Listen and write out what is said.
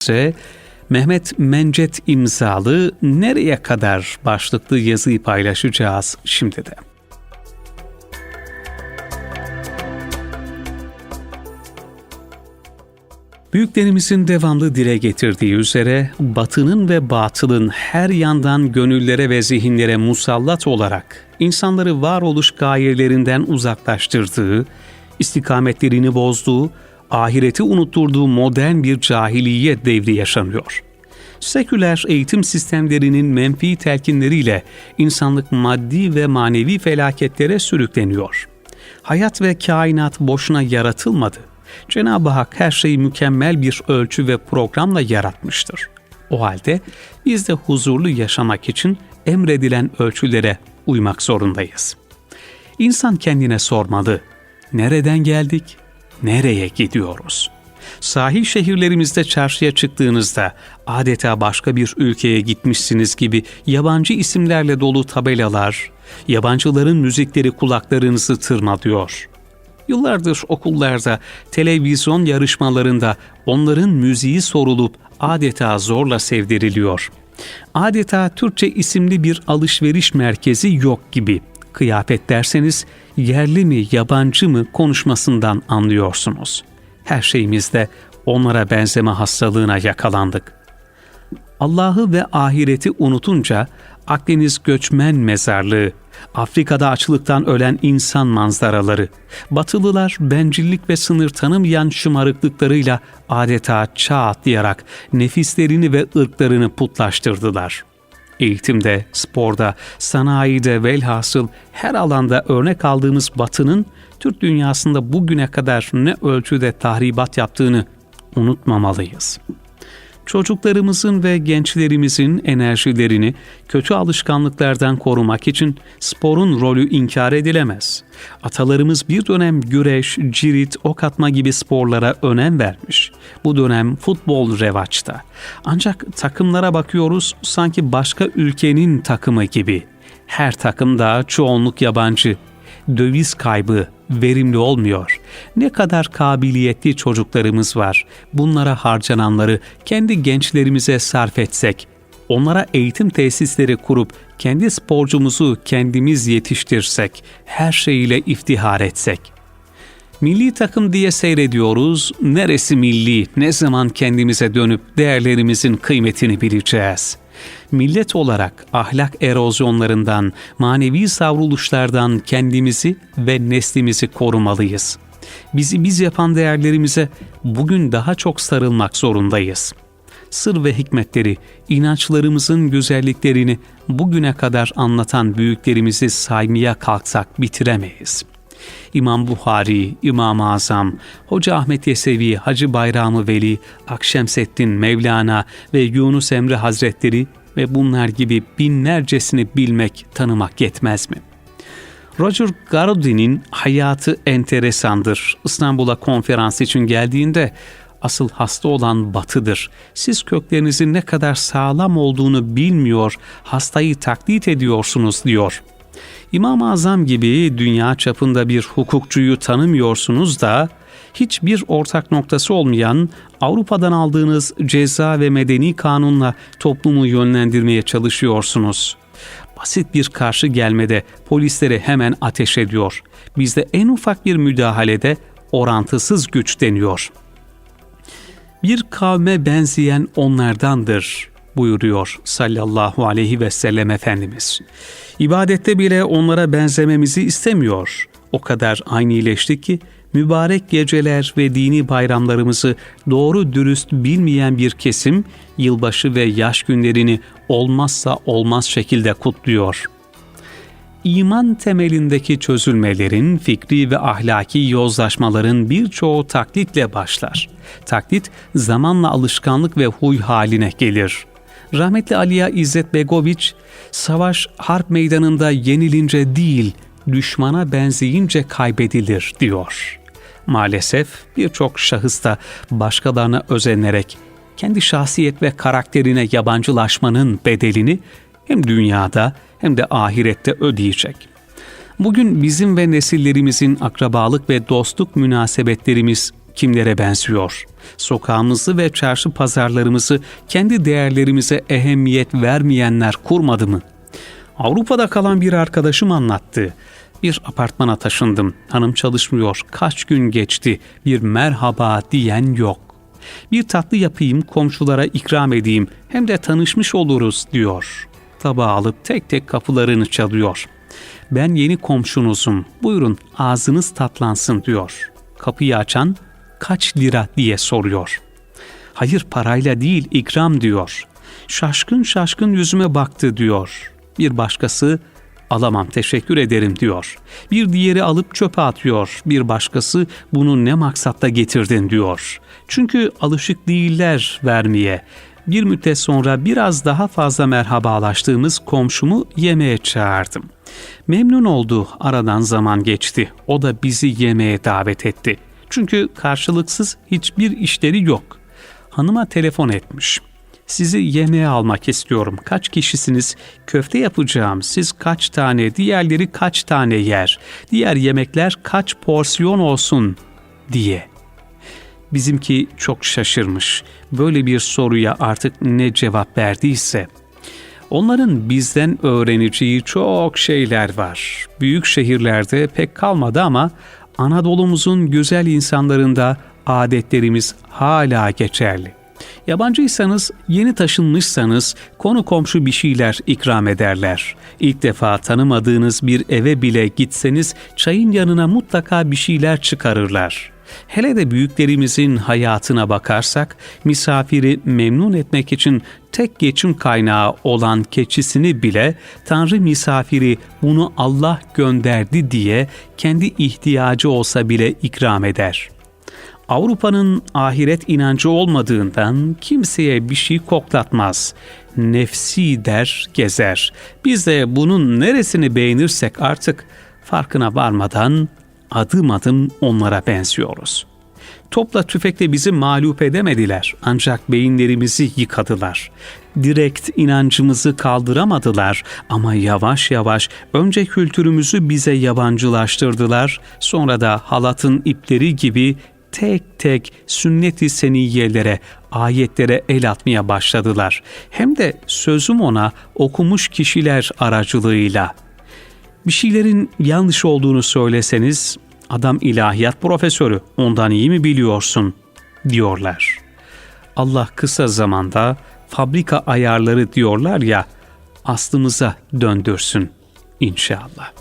ise Mehmet Mencet imzalı Nereye Kadar başlıklı yazıyı paylaşacağız şimdi de. Büyüklerimizin devamlı dile getirdiği üzere batının ve batılın her yandan gönüllere ve zihinlere musallat olarak insanları varoluş gayelerinden uzaklaştırdığı, istikametlerini bozduğu, ahireti unutturduğu modern bir cahiliye devri yaşanıyor. Seküler eğitim sistemlerinin menfi telkinleriyle insanlık maddi ve manevi felaketlere sürükleniyor. Hayat ve kainat boşuna yaratılmadı. Cenab-ı Hak her şeyi mükemmel bir ölçü ve programla yaratmıştır. O halde biz de huzurlu yaşamak için emredilen ölçülere uymak zorundayız. İnsan kendine sormalı. Nereden geldik? Nereye gidiyoruz? Sahil şehirlerimizde çarşıya çıktığınızda adeta başka bir ülkeye gitmişsiniz gibi yabancı isimlerle dolu tabelalar, yabancıların müzikleri kulaklarınızı tırmalıyor. Yıllardır okullarda, televizyon yarışmalarında onların müziği sorulup adeta zorla sevdiriliyor. Adeta Türkçe isimli bir alışveriş merkezi yok gibi. Kıyafet derseniz yerli mi yabancı mı konuşmasından anlıyorsunuz. Her şeyimizde onlara benzeme hastalığına yakalandık. Allah'ı ve ahireti unutunca Akdeniz göçmen mezarlığı, Afrika'da açlıktan ölen insan manzaraları, Batılılar bencillik ve sınır tanımayan şımarıklıklarıyla adeta çağ atlayarak nefislerini ve ırklarını putlaştırdılar. Eğitimde, sporda, sanayide velhasıl her alanda örnek aldığımız Batı'nın Türk dünyasında bugüne kadar ne ölçüde tahribat yaptığını unutmamalıyız.'' Çocuklarımızın ve gençlerimizin enerjilerini kötü alışkanlıklardan korumak için sporun rolü inkar edilemez. Atalarımız bir dönem güreş, cirit, ok atma gibi sporlara önem vermiş. Bu dönem futbol revaçta. Ancak takımlara bakıyoruz sanki başka ülkenin takımı gibi. Her takımda çoğunluk yabancı. Döviz kaybı, verimli olmuyor. Ne kadar kabiliyetli çocuklarımız var. Bunlara harcananları kendi gençlerimize sarf etsek, onlara eğitim tesisleri kurup kendi sporcumuzu kendimiz yetiştirsek, her şeyiyle iftihar etsek. Milli takım diye seyrediyoruz, neresi milli, ne zaman kendimize dönüp değerlerimizin kıymetini bileceğiz.'' millet olarak ahlak erozyonlarından, manevi savruluşlardan kendimizi ve neslimizi korumalıyız. Bizi biz yapan değerlerimize bugün daha çok sarılmak zorundayız. Sır ve hikmetleri, inançlarımızın güzelliklerini bugüne kadar anlatan büyüklerimizi saymaya kalksak bitiremeyiz.'' İmam Buhari, İmam-ı Azam, Hoca Ahmet Yesevi, Hacı Bayramı Veli, Akşemseddin Mevlana ve Yunus Emre Hazretleri ve bunlar gibi binlercesini bilmek, tanımak yetmez mi? Roger Garodin'in hayatı enteresandır. İstanbul'a konferans için geldiğinde asıl hasta olan batıdır. Siz köklerinizin ne kadar sağlam olduğunu bilmiyor, hastayı taklit ediyorsunuz diyor. İmam-ı Azam gibi dünya çapında bir hukukçuyu tanımıyorsunuz da hiçbir ortak noktası olmayan Avrupa'dan aldığınız ceza ve medeni kanunla toplumu yönlendirmeye çalışıyorsunuz. Basit bir karşı gelmede polisleri hemen ateş ediyor. Bizde en ufak bir müdahalede orantısız güç deniyor. Bir kavme benzeyen onlardandır buyuruyor sallallahu aleyhi ve sellem Efendimiz. İbadette bile onlara benzememizi istemiyor. O kadar aynileşti ki mübarek geceler ve dini bayramlarımızı doğru dürüst bilmeyen bir kesim yılbaşı ve yaş günlerini olmazsa olmaz şekilde kutluyor. İman temelindeki çözülmelerin, fikri ve ahlaki yozlaşmaların birçoğu taklitle başlar. Taklit zamanla alışkanlık ve huy haline gelir. Rahmetli Aliya İzzet Begoviç, savaş harp meydanında yenilince değil, düşmana benzeyince kaybedilir diyor. Maalesef birçok şahıs da başkalarına özenerek kendi şahsiyet ve karakterine yabancılaşmanın bedelini hem dünyada hem de ahirette ödeyecek. Bugün bizim ve nesillerimizin akrabalık ve dostluk münasebetlerimiz kimlere benziyor? Sokağımızı ve çarşı pazarlarımızı kendi değerlerimize ehemmiyet vermeyenler kurmadı mı? Avrupa'da kalan bir arkadaşım anlattı. Bir apartmana taşındım. Hanım çalışmıyor. Kaç gün geçti. Bir merhaba diyen yok. Bir tatlı yapayım, komşulara ikram edeyim. Hem de tanışmış oluruz diyor. Tabağı alıp tek tek kapılarını çalıyor. Ben yeni komşunuzum. Buyurun ağzınız tatlansın diyor. Kapıyı açan kaç lira diye soruyor. Hayır parayla değil ikram diyor. Şaşkın şaşkın yüzüme baktı diyor. Bir başkası alamam teşekkür ederim diyor. Bir diğeri alıp çöpe atıyor. Bir başkası bunu ne maksatta getirdin diyor. Çünkü alışık değiller vermeye. Bir müddet sonra biraz daha fazla merhabalaştığımız komşumu yemeğe çağırdım. Memnun oldu aradan zaman geçti. O da bizi yemeğe davet etti. Çünkü karşılıksız hiçbir işleri yok. Hanıma telefon etmiş. Sizi yemeğe almak istiyorum. Kaç kişisiniz? Köfte yapacağım. Siz kaç tane, diğerleri kaç tane yer? Diğer yemekler kaç porsiyon olsun diye. Bizimki çok şaşırmış. Böyle bir soruya artık ne cevap verdiyse. Onların bizden öğreneceği çok şeyler var. Büyük şehirlerde pek kalmadı ama Anadolu'muzun güzel insanlarında adetlerimiz hala geçerli. Yabancıysanız, yeni taşınmışsanız konu komşu bir şeyler ikram ederler. İlk defa tanımadığınız bir eve bile gitseniz çayın yanına mutlaka bir şeyler çıkarırlar. Hele de büyüklerimizin hayatına bakarsak, misafiri memnun etmek için tek geçim kaynağı olan keçisini bile Tanrı misafiri bunu Allah gönderdi diye kendi ihtiyacı olsa bile ikram eder.'' Avrupa'nın ahiret inancı olmadığından kimseye bir şey koklatmaz. Nefsi der, gezer. Biz de bunun neresini beğenirsek artık farkına varmadan adım adım onlara benziyoruz. Topla tüfekle bizi mağlup edemediler ancak beyinlerimizi yıkadılar. Direkt inancımızı kaldıramadılar ama yavaş yavaş önce kültürümüzü bize yabancılaştırdılar, sonra da halatın ipleri gibi tek tek sünnet-i seniyelere, ayetlere el atmaya başladılar. Hem de sözüm ona okumuş kişiler aracılığıyla. Bir şeylerin yanlış olduğunu söyleseniz, adam ilahiyat profesörü, ondan iyi mi biliyorsun, diyorlar. Allah kısa zamanda fabrika ayarları diyorlar ya, aslımıza döndürsün inşallah.